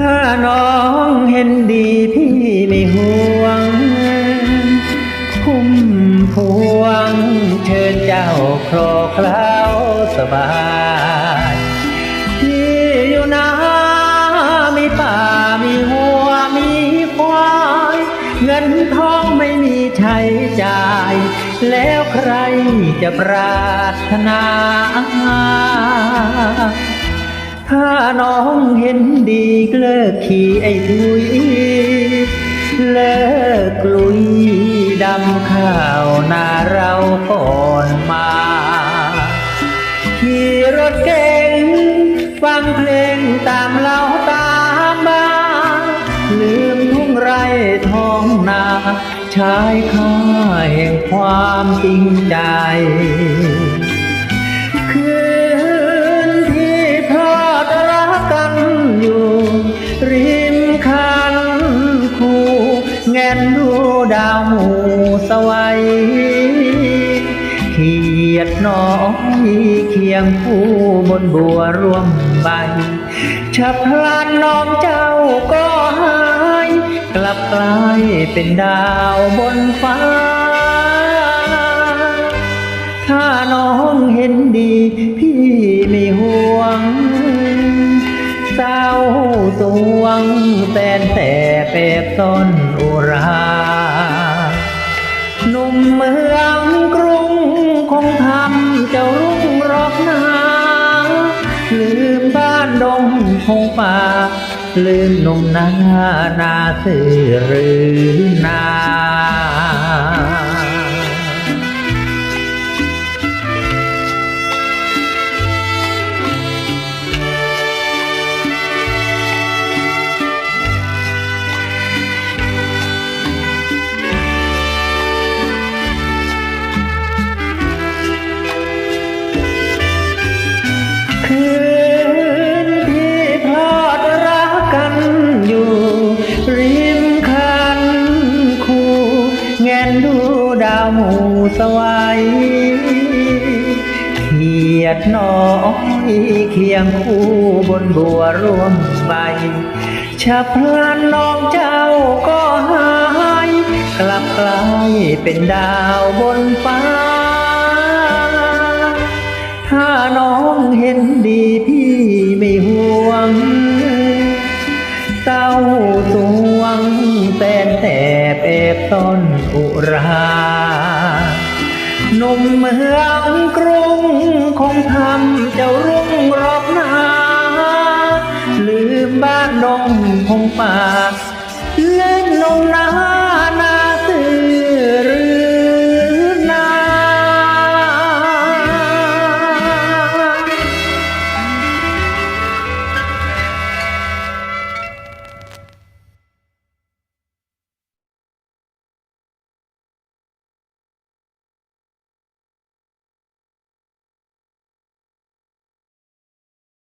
ถ้าน้องเห็นดีพี่ไม่ห่วง คุ้มพวงเชิญเจ้าครเคล้าสบายที่อยู่นามีป่ามีหัวมีควาย เงินทองไม่มีใช้จ่าย แล้วใครจะปรารถนา ถ้าน้องเห็นดีเลิกขี่ไอ้ทุยเลิกกลุยดำข้าวนาเราก่อนมา ขี่รถเก๋งฟังเพลงตามเล่าตามบ้าลืมทุ่งไรท้องนาชายค่าแห่งความจริงใจ นดูดาวหมู่สวัยเขียดน้อยเคียงคู่บนบัวร่วมใบฉับพลันน้องเจ้าก็หาย กลับกลายเป็นดาวบนฟ้า ถ้าน้องเห็นดี ต้นอุราหนุ่มเมืองกรุงคงทำเจ้ารุ่งรอกนาลืมบ้านดงคงป่า ลืมหนุ่มนานาสื่อหรือนา สวัยเขียดน้อยเคียงคู่บนบัวร่วมใบฉับพลันน้องเจ้าก็หายกลับกลายเป็นดาวบนฟ้า ถ้าน้องเห็นดีพี่ไม่ห่วงเศร้าสวงแสนแต่เปบต้นอุรา นุ่มเมืองกรุง คงทำเจ้ารุ่งรอบนาลืมบ้านดงพงป่าเล่นนงนา